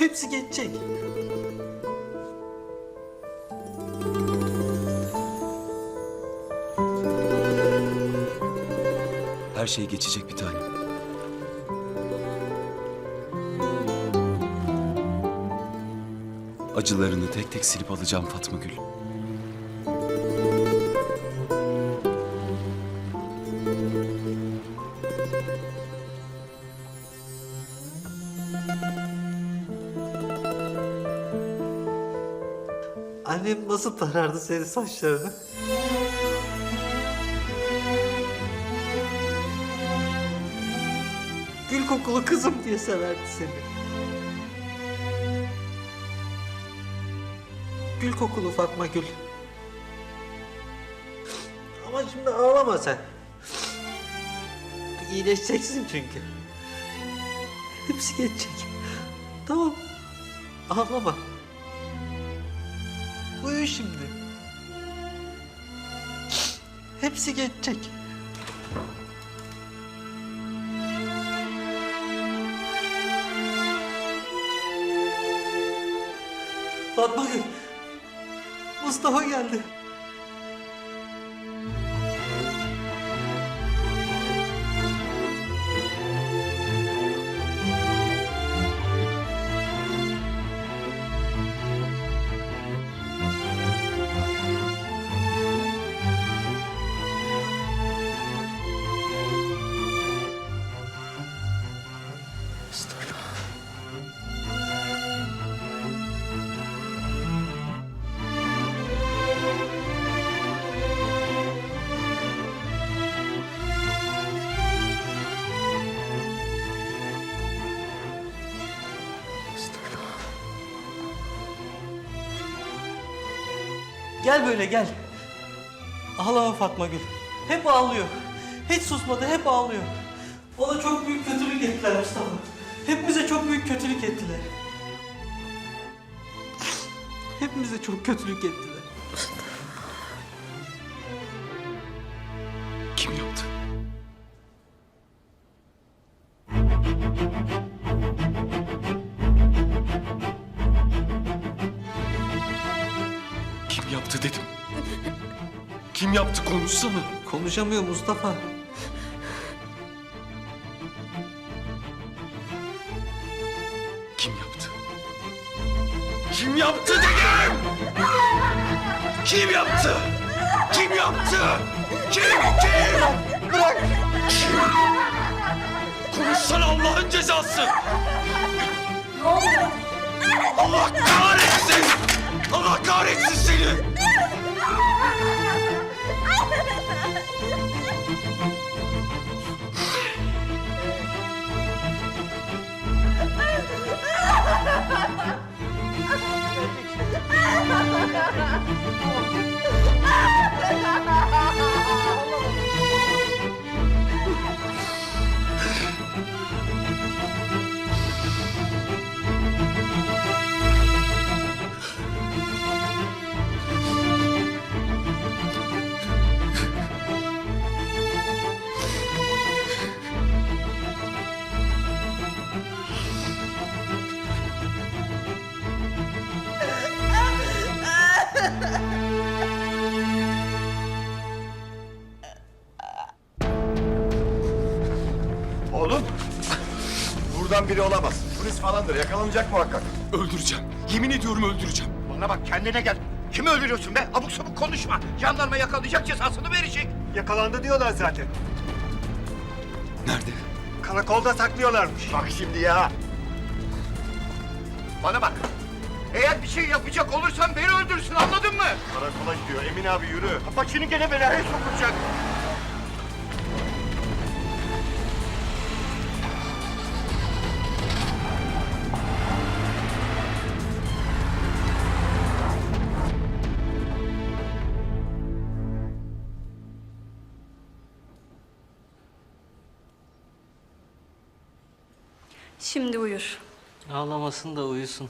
Hepsi geçecek. Her şey geçecek bir tanem. Acılarını tek tek silip alacağım Fatma Gül. Annem nasıl tarardı senin saçlarını? Gül kokulu kızım diye severdi seni. Gül kokulu Fatma Gül. Ama şimdi ağlama sen. İyileşeceksin çünkü. Hepsi geçecek. Tamam. Ağlama. Uyu şimdi. Hepsi geçecek. Fatma Gül. Mustafa geldi. Gel böyle gel. Ağlama Fatma Gül. Hep ağlıyor. Hiç susmadı, hep ağlıyor. Ona çok büyük kötülük ettiler Mustafa. Hepimize çok büyük kötülük ettiler. Hepimize çok kötülük ettiler. Yaptı dedim. Kim yaptı konuşsana. Konuşamıyor Mustafa. Kim yaptı? Kim yaptı dedim! Kim yaptı? Kim yaptı? Kim? Kim? Bırak! Kim? Konuşsana Allah'ın cezası! Allah kahretsin! Allah kahretsin seni! Buradan biri olamaz. Polis falandır. Yakalanacak muhakkak. Öldüreceğim. Yemin ediyorum öldüreceğim. Bana bak kendine gel. Kimi öldürüyorsun be? Abuk sabuk konuşma. Jandarma yakalayacak cezasını verecek. Yakalandı diyorlar zaten. Nerede? Karakolda saklıyorlarmış. Bak şimdi ya. Bana bak. Eğer bir şey yapacak olursan beni öldürsün anladın mı? Karakola gidiyor. Emin abi yürü. Başını gene belaya sokacak. Şimdi uyur. Ağlamasın da uyusun.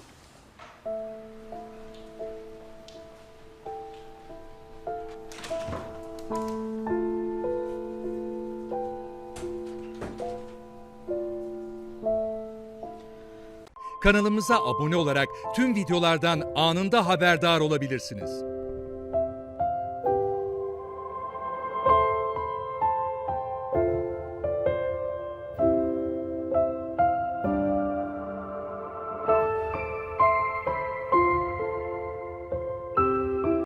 Kanalımıza abone olarak tüm videolardan anında haberdar olabilirsiniz.